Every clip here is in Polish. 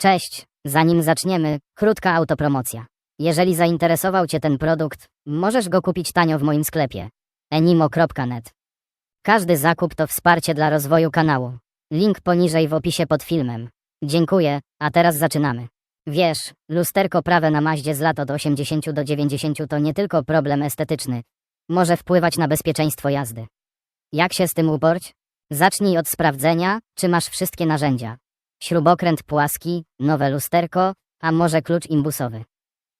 Cześć, zanim zaczniemy, krótka autopromocja. Jeżeli zainteresował Cię ten produkt, możesz go kupić tanio w moim sklepie enimo.net. Każdy zakup to wsparcie dla rozwoju kanału. Link poniżej w opisie pod filmem. Dziękuję, a teraz zaczynamy. Wiesz, lusterko prawe na Maździe z lat od 80 do 90 to nie tylko problem estetyczny. Może wpływać na bezpieczeństwo jazdy. Jak się z tym uporć? Zacznij od sprawdzenia, czy masz wszystkie narzędzia. Śrubokręt płaski, nowe lusterko, a może klucz imbusowy.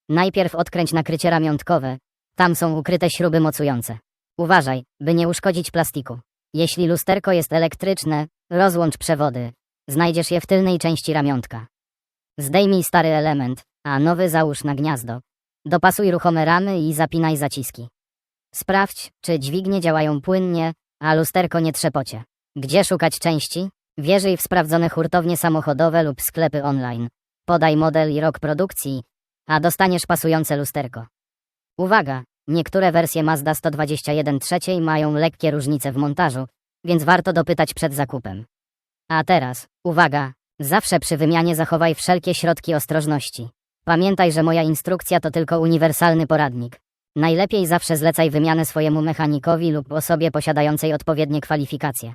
Najpierw odkręć nakrycie ramiątkowe. Tam są ukryte śruby mocujące. Uważaj, by nie uszkodzić plastiku. Jeśli lusterko jest elektryczne, rozłącz przewody. Znajdziesz je w tylnej części ramiątka. Zdejmij stary element, a nowy załóż na gniazdo. Dopasuj ruchome ramy i zapinaj zaciski. Sprawdź, czy dźwignie działają płynnie, a lusterko nie trzepocie. Gdzie szukać części? Wierzyj w sprawdzone hurtownie samochodowe lub sklepy online. Podaj model i rok produkcji, a dostaniesz pasujące lusterko. Uwaga! Niektóre wersje Mazda 121 trzeciej mają lekkie różnice w montażu, więc warto dopytać przed zakupem. A teraz, uwaga! Zawsze przy wymianie zachowaj wszelkie środki ostrożności. Pamiętaj, że moja instrukcja to tylko uniwersalny poradnik. Najlepiej zawsze zlecaj wymianę swojemu mechanikowi lub osobie posiadającej odpowiednie kwalifikacje.